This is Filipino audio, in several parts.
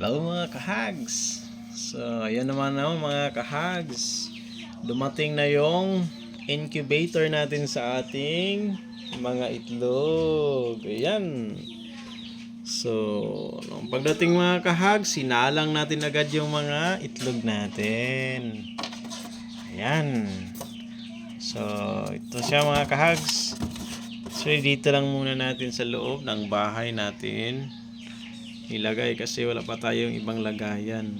Hello mga kahags! So, ayan naman na mga kahags. Dumating na yung incubator natin sa ating mga itlog. Ayan. So, nung pagdating mga kahags, sinalang natin agad yung mga itlog natin. Ayan. So, ito siya mga kahags. So, dito lang muna natin sa loob ng bahay natin ilagay kasi wala pa tayong ibang lagayan.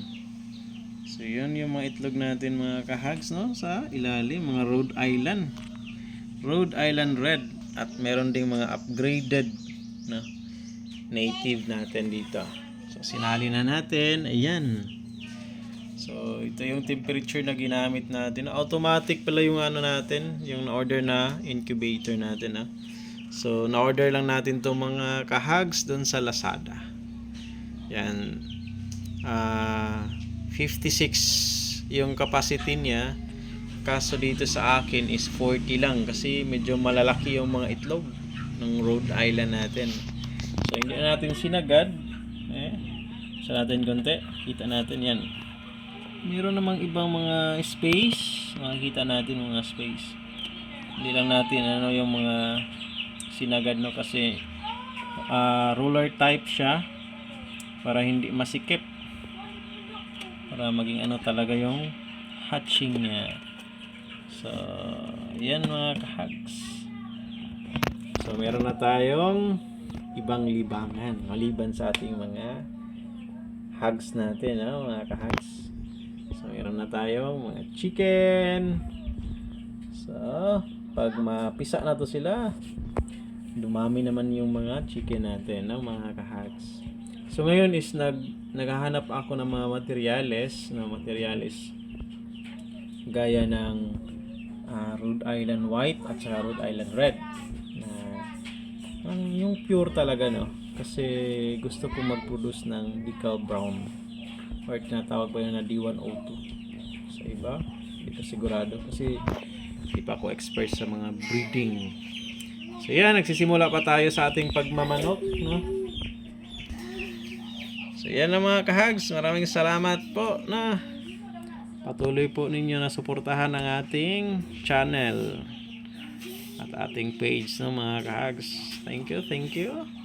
So yun yung mga itlog natin mga kahags no sa ilalim mga Rhode Island. Rhode Island Red at meron ding mga upgraded no native natin dito. So sinali na natin. Ayan. So ito yung temperature na ginamit natin. Automatic pala yung ano natin, yung na-order na incubator natin ha. So na-order lang natin tong mga kahags doon sa Lazada. Yan. Ah, 56 yung capacity niya. Kaso dito sa akin is 40 lang kasi medyo malalaki yung mga itlog ng Rhode Island natin. So hindi na natin sinagad. Eh, sa natin konti. Kita natin yan. Meron namang ibang mga space. Makikita natin mga space. Hindi lang natin ano yung mga sinagad no kasi ah, ruler type siya para hindi masikip. Para maging ano talaga yung hatching niya. So yan mga kahags so meron na tayong ibang libangan. Maliban sa ating mga hags natin ha, mga kahags so meron na tayong mga chicken. So pag mapisa na to sila dumami naman yung mga chicken natin no, mga kahags So ngayon is nag naghahanap ako ng mga materyales, na materyales gaya ng ah, Rhode Island White at saka Rhode Island Red. Na ang yung pure talaga no? Kasi gusto ko mag-produce ng decal brown or tinatawag pa yun na D102 sa iba hindi ko sigurado kasi hindi pa ako expert sa mga breeding. So yan nagsisimula pa tayo sa ating pagmamanok no So yan na mga kahags, maraming salamat po na patuloy po ninyo na suportahan ang ating channel at ating page no mga kahags. Thank you, thank you.